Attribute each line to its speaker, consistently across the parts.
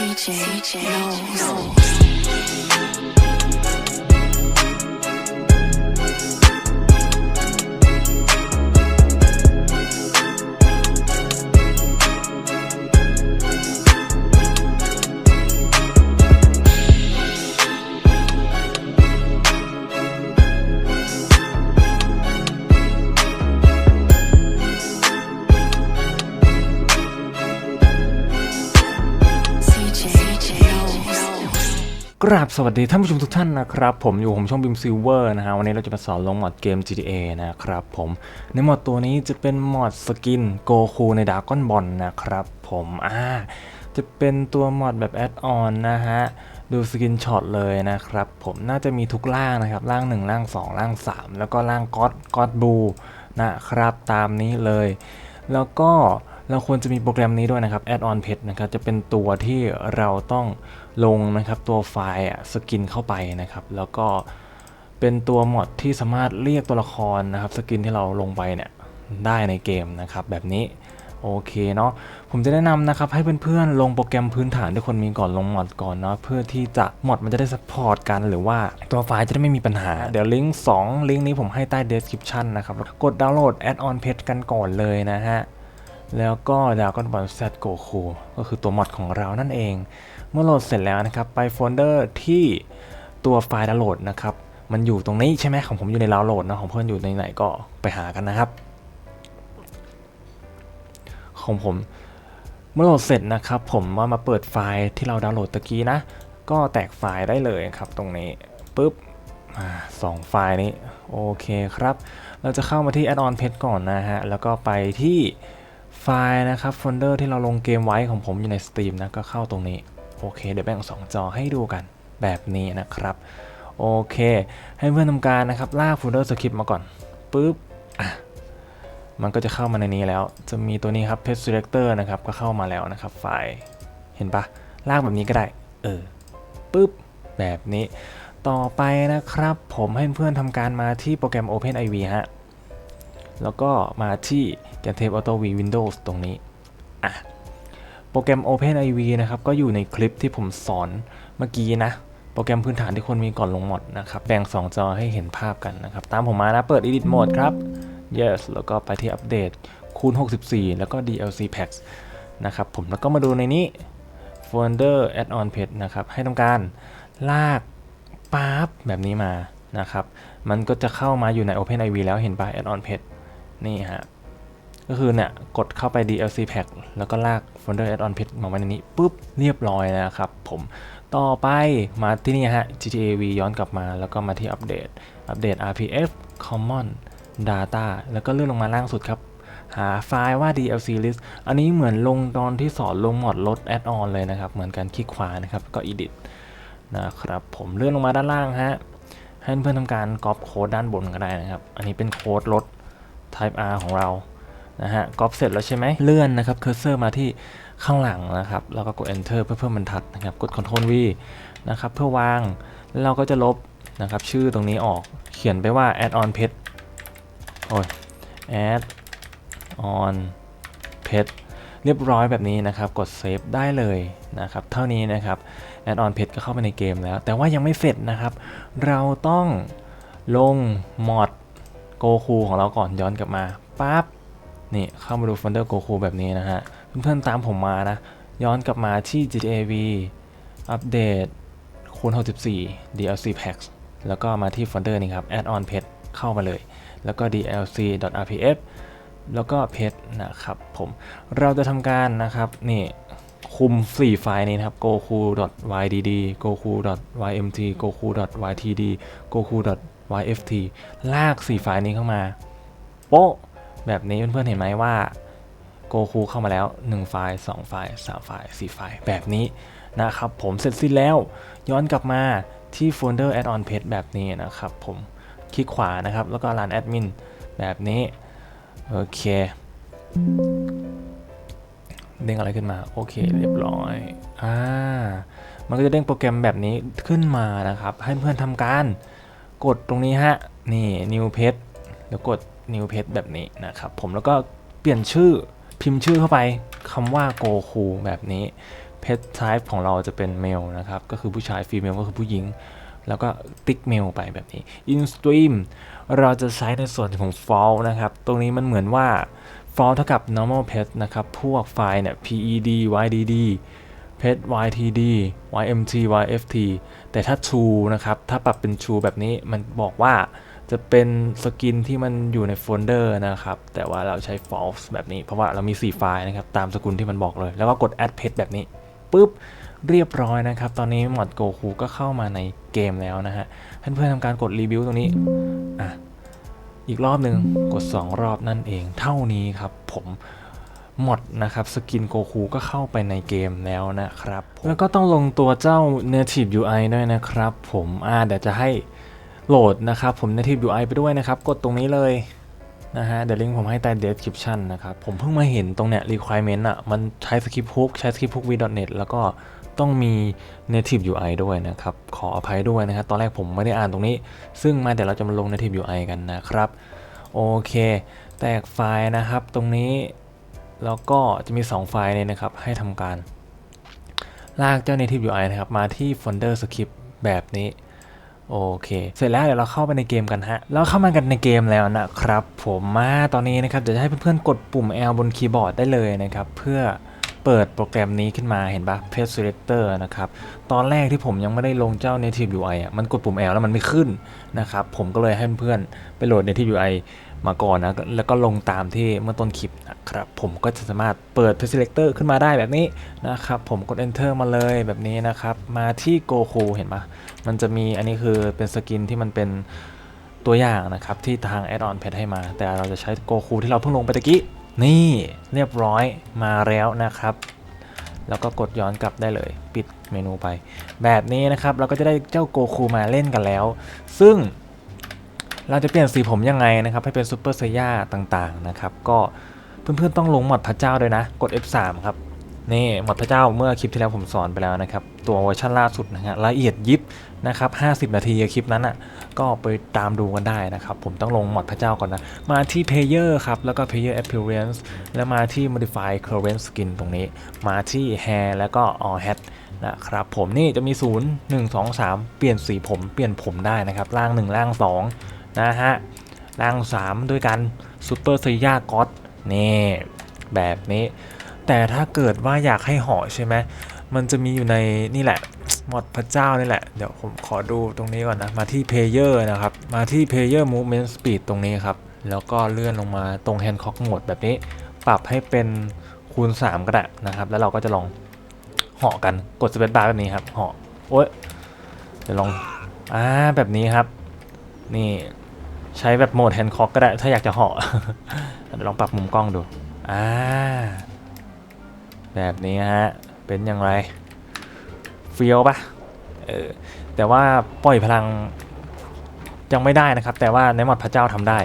Speaker 1: CJ, CJ knows.
Speaker 2: ก ราบสวัสดีท่านผู้ชมทุกท่านนะครับ ผมอยู่ผมช่องบิมซิลเวอร์นะฮะวันนี้เราจะมาสอนลงมอดเกม GTA นะครับผมในมอดตัวนี้จะเป็นมอดสกินโกคูในดาก้อนบอลนะครับผมอ่าจะเป็นตัวมอดแบบแอดออนนะฮะดูสกินช็อตเลยนะครับผมน่าจะมีทุกร่างนะครับร่าง1ร่าง2ร่าง 3 แล้วก็ร่างก็อดก็อดบูนะครับตามนี้เลย แล้วก็ เราควรจะมีโปรแกรมนี้ด้วยนะครับ Add on Pet นะครับ จะเป็นตัวที่เราต้องลงนะครับ ตัวไฟล์อะสกินเข้าไปนะครับ แล้วก็เป็นตัวมอดที่สามารถเรียกตัวละครนะครับสกินที่เราลงไปเนี่ยได้ในเกมนะครับ แบบนี้โอเคเนาะผมจะแนะนำนะครับให้เพื่อนๆลงโปรแกรมพื้นฐานที่คนมีก่อนลงมอดก่อนเนาะเพื่อที่จะมอดมันจะได้สปอร์ตกันหรือว่าตัวไฟล์จะได้ไม่มีปัญหา เดี๋ยวลิงก์2ลิงก์นี้ผมให้ใต้ description นะครับกดดาวน์โหลด Add on Pet กันก่อนเลยนะฮะ แล้วก็ดาวก้อนบอลแซดโกคูก็คือตัวมอดของเรานั่นเอง เมื่อโหลดเสร็จแล้วนะครับ ไปโฟลเดอร์ที่ตัวไฟล์ดาวน์โหลดนะครับ มันอยู่ตรงนี้ใช่ไหมของผมอยู่ในดาวน์โหลดนะของเพื่อนอยู่ในไหนก็ไปหากันนะครับ ของผมเมื่อโหลดเสร็จนะครับ ผมว่ามาเปิดไฟล์ที่เราดาวน์โหลดตะกี้นะ ก็แตกไฟล์ได้เลยครับ ตรงนี้ปุ๊บอสองไฟล์นี้โอเคครับ เราจะเข้ามาที่ Add-on Page ก่อนนะฮะแล้วก็ไปที่ ไฟล์นะครับโฟลเดอร์ที่เราลงเกมไว้ของผมอยู่ใน Steam นะก็เข้าตรงนี้ โอเค เดี๋ยวแบ่งสองจอให้ดูกันแบบนี้นะครับ โอเค ให้เพื่อนทำการนะครับลากโฟลเดอร์สคริปต์มาก่อนปุ๊บอะมันก็จะเข้ามาในนี้แล้ว จะมีตัวนี้ครับ Page Selector นะครับก็เข้ามาแล้วนะครับไฟล์เห็นปะลากแบบนี้ก็ได้ เออปุ๊บแบบนี้ ต่อไปนะครับ ผมให้เพื่อนทำการมาที่โปรแกรม OpenIV ฮะ แล้วก็มาที่ g a n t a p e Auto V Windows ตรงนี้อะโปรแกรม OpenIV นะครับ ก็อยู่ในคลิปที่ผมสอนเมื่อกี้นะ โปรแกรมพื้นฐานที่คนมีก่อนลงมอดนะครับ แบ่ง 2 จอให้เห็นภาพกันนะครับ ตามผมมานะ เปิด Edit Mode ครับ Yes แล้วก็ไปที่อัปเดตคูณ 64 แล้วก็ DLC Packs นะครับผมแล้วก็มาดูในนี้ Folder Add-on Page นะครับ ให้ทำการลากปั๊บแบบนี้มานะครับ มันก็จะเข้ามาอยู่ใน OpenIV แล้วเห็นปะ Add-on Page นี่ฮะ ก็คือเนี่ย กดเข้าไป DLC Pack แล้วก็ลาก Folder Add-on Page มาไว้ในนี้ปุ๊บเรียบร้อยนะครับผมต่อไปมาที่นี่ฮะ GTA V ย้อนกลับมาแล้วก็มาที่อัปเดต อัปเดต RPF Common Data แล้วก็เลื่อนลงมาล่างสุดครับ หาไฟล์ว่า DLC list อันนี้เหมือนลงตอนที่สอนลงหมดลด add on เลยนะครับ เหมือนกันคลิกขวานะครับ ก็ edit นะครับผมเลื่อนลงมาด้านล่างฮะ ให้เพื่อนทำการก๊อปโค้ดด้านบนก็ได้นะครับ อันนี้เป็นโค้ดลด type R ของเรานะฮะก๊อปเสร็จแล้วใช่ไหมเลื่อนนะครับเคอร์เซอร์มาที่ข้างหลังนะครับแล้วก็กด enter เพื่อเพิ่มบรรทัดนะครับกด Control V นะครับเพื่อวางแล้วเราก็จะลบนะครับชื่อตรงนี้ออกเขียนไปว่า add on pet โอ้ย add on pet เรียบร้อยแบบนี้นะครับ กดเซฟได้เลยนะครับ เท่านี้นะครับ add on pet ก็เข้าไปในเกมแล้ว แต่ว่ายังไม่เสร็จนะครับ เราต้องลงมอด โกคูของเราก่อนย้อนกลับมาปั๊บนี่เข้ามาดูโฟลเดอร์โกคูแบบนี้นะฮะ เพื่อนๆตามผมมานะ ย้อนกลับมาที่ GTA V อัปเดตคูณ64 DLC Packs แล้วก็มาที่โฟลเดอร์นี้ครับ Add on Pet เข้ามาเลย แล้วก็ DLC.rpf แล้วก็ Pet นะครับผมเราจะทำการนะครับ นี่คุม 4 ไฟล์นี้นะครับ goku.ydd goku.ymt goku.ytd goku.yft ลาก4ไฟล์นี้เข้ามา โป๊ะ แบบนี้เพื่อนๆเห็นไหมว่า Goku เข้ามาแล้ว 1 ไฟล์ 2 ไฟล์ 3 ไฟล์ 4 ไฟล์ แบบนี้นะครับผมเสร็จสิ้นแล้ว ย้อนกลับมาที่โฟลเดอร์ add-on page แบบนี้นะครับผมคลิกขวานะครับ แล้วก็รันแอดมินแบบนี้ โอเคเด้งอะไรขึ้นมา โอเค เรียบร้อยอ่ามันก็จะเด้งโปรแกรมแบบนี้ขึ้นมานะครับ ให้เพื่อนทำการ กดตรงนี้ฮะ นี่ new page แล้วกด new page แบบนี้นะครับผมแล้วก็เปลี่ยนชื่อพิมพ์ชื่อเข้าไปคำว่า Goku แบบนี้เพศ type ของเราจะเป็นเมลนะครับ ก็คือผู้ชายฟีเมลก็คือผู้หญิง แล้วก็ติ๊กเมลไปแบบนี้ in stream เราจะใช้ในส่วนของ fall นะครับ ตรงนี้มันเหมือนว่า fall เท่ากับ normal pet นะครับ พวกไฟล์เนี่ย ped ydd pet ytd ymt yft แต่ถ้า true นะครับ ถ้าปรับเป็น true แบบนี้มันบอกว่าจะเป็นสกินที่มันอยู่ในโฟลเดอร์นะครับ แต่ว่าเราใช้ false แบบนี้ เพราะว่าเรามี 4 ไฟล์นะครับ ตามสกุลที่มันบอกเลย แล้วก็กด add pet แบบนี้ปุ๊บเรียบร้อยนะครับ ตอนนี้มอดโกคูก็เข้ามาในเกมแล้วนะฮะเพื่อนๆทำการกดรีวิวตรงนี้อะอีกรอบหนึ่งกด 2 รอบนั่นเอง เท่านี้ครับผม หมดนะครับสกินโกคูก็เข้าไปในเกมแล้วนะครับ แล้วก็ต้องลงตัวเจ้า Native UI ด้วยนะครับผมอ่าเดี๋ยวจะให้โหลดนะครับผม Native UI ไปด้วยนะครับ กดตรงนี้เลยนะฮะเดี๋ยวลิงก์ผมให้ใต้ description นะครับ ผมเพิ่งมาเห็นตรงเนี้ย requirement อะ มันใช้ script hook ใช้ script hook v.net แล้วก็ต้องมี native UI ด้วยนะครับ ขออภัยด้วยนะครับ ตอนแรกผมไม่ได้อ่านตรงนี้ ซึ่งมาเดี๋ยวเราจะมาลง native UI กันนะครับ โอเค แตกไฟล์นะครับ ตรงนี้ แล้วก็จะมี 2 ไฟล์เลยนะครับ ให้ทำการ ลากเจ้า native UI นะครับ มาที่ folder script แบบนี้ โอเค เสร็จแล้วเดี๋ยวเราเข้าไปในเกมกันฮะ เราเข้ามากันในเกมแล้วนะครับ ผมมาตอนนี้นะครับเดี๋ยวจะให้เพื่อนๆ กดปุ่ม L บนคีย์บอร์ดได้เลยนะครับ เพื่อเปิดโปรแกรมนี้ขึ้นมาเห็นปะ Page Selector นะครับ ตอนแรกที่ผมยังไม่ได้ลงเจ้า Native UI อะมันกดปุ่ม L แล้วมันไม่ขึ้นนะครับ ผมก็เลยให้เพื่อนๆไปโหลด Native UI มาก่อนนะแล้วก็ลงตามที่เมื่อต้นคลิปนะครับผมก็จะสามารถเปิด Page Selector ขึ้นมาได้แบบนี้นะครับผมกด Enter มาเลยแบบนี้นะครับ มาที่ Goku เห็นปะมันจะมีอันนี้คือเป็นสกินที่มันเป็นตัวอย่างนะครับ ที่ทาง Add-on Pad ให้มา แต่เราจะใช้ Goku ที่เราเพิ่งลงไปตะกี้นี่เรียบร้อยมาแล้วนะครับ แล้วก็กดย้อนกลับได้เลย ปิดเมนูไป แบบนี้นะครับเราก็จะได้เจ้าโกคูมาเล่นกันแล้ว ซึ่ง เราจะเปลี่ยนสีผมยังไงนะครับ ให้เป็นซูเปอร์ไซย่าต่างๆนะครับ ก็เพื่อนๆต้องลงหมดพระเจ้าด้วยนะ กด F3 ครับนี่หมดพระเจ้าเมื่อคลิปที่แล้วผมสอนไปแล้วนะครับ ตัวเวอร์ชันล่าสุดนะฮะละเอียดยิบนะครับ 50 นาทีคลิปนั้นอะก็ไปตามดูกันได้นะครับ ผมต้องลงหมดพระเจ้าก่อนนะ มาที่ Player ครับ แล้วก็ Player Appearance แล้วมาที่ Modify Current Skin ตรงนี้ มาที่ Hair แล้วก็ All Hat นะครับผมนี่จะมี 0 1 2 3 เปลี่ยนสีผมเปลี่ยนผมได้นะครับ ล่าง 1 ล่าง 2 นะฮะล่าง 3 ด้วยกัน Super s a i y a God นี่แบบนี้ แต่ถ้าเกิดว่าอยากให้เหาะใช่ไหมมันจะมีอยู่ในนี่แหละมอดพระเจ้านี่แหละ เดี๋ยวผมขอดูตรงนี้ก่อนนะ มาที่ Player นะครับ มาที่ Player Movement Speed ตรงนี้ครับ แล้วก็เลื่อนลงมาตรง Handcock Mode แบบนี้ ปรับให้เป็นคูณ 3 ก็ได้นะครับ แล้วเราก็จะลองเหาะกันกดสเปซบาร์แบบนี้ครับเหาะโอ๊ยเดี๋ยวลองอ่าแบบนี้ครับ นี่ใช้แบบโหมด Handcock ก็ได้ ถ้าอยากจะเหาะลองปรับมุมกล้องดู อ่า แบบนี้ฮะ เป็นอย่างไรเฟี้ยวปะเออแต่ว่าปล่อยพลังยังไม่ได้นะครับ แต่ว่าในหมอดพระเจ้าทำได้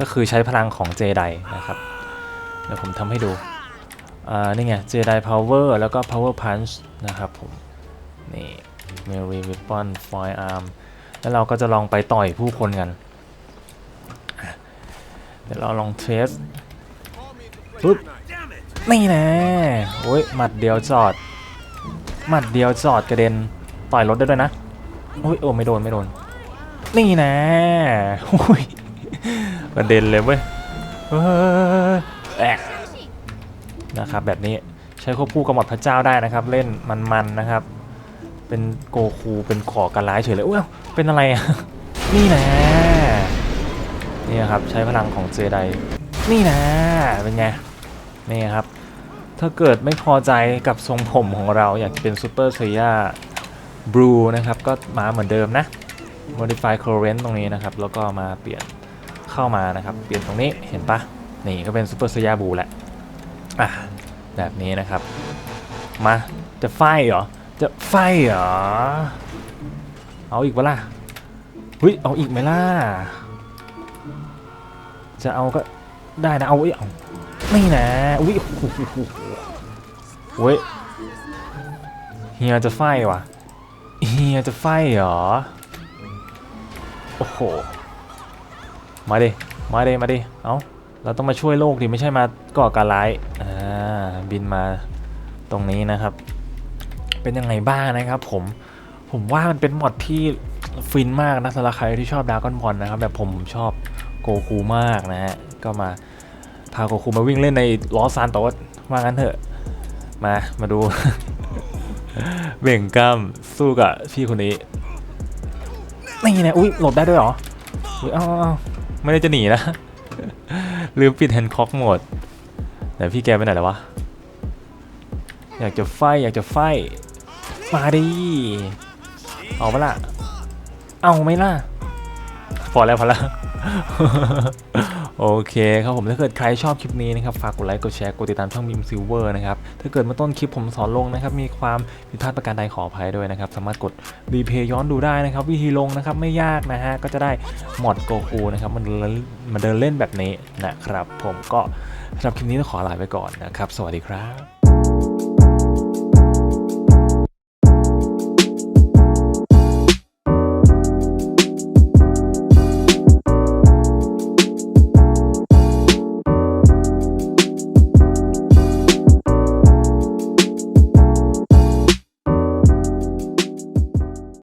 Speaker 2: ก็คือใช้พลังของเจไดนะครับ เดี๋ยวผมทำให้ดู อ่า นี่ไงเจไดพาวเวอร์แล้วก็ power punch นช์นะครับผม นี่ melee weapon foil arm แล้วเราก็จะลองไปต่อยผู้คนกันเดี๋ยวเราลองเทสปึ๊บนี่แน่โอ้ยหมัดเดียวจอด หมัดเดียวจอดกระเด็นต่อยรถได้ด้วยนะโอ้ยโอ้ไม่โดนไม่โดน นี่แน่โอ้ยกระเด็นเลยเว้ยแอกนะครับแบบนี้ใช้ควบคู่กับหมดพระเจ้าได้นะครับ เล่นมันๆนะครับ เป็นโกคูเป็นขอกันร้ายเฉยเลยอ้ย เป็นอะไรอะ นี่แน่นี่ครับใช้พลังของเจไดนี่นะเป็นไง นี่ครับ ถ้าเกิดไม่พอใจกับทรงผมของเราอยากเป็นซูเปอร์เซย่าบลูนะครับ ก็มาเหมือนเดิมนะ modify current ตรงนี้นะครับ แล้วก็มาเปลี่ยนเข้ามานะครับ เปลี่ยนตรงนี้เห็นปะนี่ก็เป็นซูเปอร์เซย่าบลูแหละอะแบบนี้นะครับ มา จะไฟเหรอ จะไฟเหรอ เอาอีกวะล่ะเฮ้ยเอาอีกไหมล่ะ จะเอาก็ได้นะ เอาอีกเอาไม่นะอุ้ยเว้ยเฮียจะไฟวะเฮียจะไฟเหรอ โอ้โห มาดิ มาดิ มาดิ เอ้าเราต้องมาช่วยโลกดิ ไม่ใช่มาก่อการร้าย อ่า บินมาตรงนี้นะครับ เป็นยังไงบ้างนะครับผม ผมว่ามันเป็นมอดที่ฟินมากนะสำหรับใครที่ชอบดาราก้อนบอลนะครับแบบผมชอบโกคูมากนะฮะก็มาพาโกคูมาวิ่งเล่นในล้อซานโตสว่างั้นเถอะมามาดูเบ่งกล้ามสู้กับพี่คนนี้นี่นะอุ้ยหลบได้ด้วยเหรออุ้ยอ้าเอ้าไม่ได้จะหนีนะลืมปิดแฮนด์คอกหมดแต่พี่แกไปไหนแล้ววะอยากจะไฟอยากจะไฟมาดิ เอาปะล่ะ เอาไหมล่ะ พอแล้วพอแล้ว โอเคครับผม ถ้าเกิดใครชอบคลิปนี้นะครับ ฝากกดไลค์ กดแชร์ กดติดตามช่องมิมซิลเวอร์นะครับ ถ้าเกิดเมาต้นคลิปผมสอนลงนะครับ มีความผิดพลาดประการใดขออภัยด้วยนะครับ สามารถกดรีเพย์ย้อนดูได้นะครับ วิธีลงนะครับไม่ยากนะฮะ ก็จะได้หมอดโกคูนะครับ มันเดินมันเดินเล่นแบบนี้นะครับ ผมก็สำหรับคลิปนี้ต้องขอลาไปก่อนนะครับ สวัสดีครับ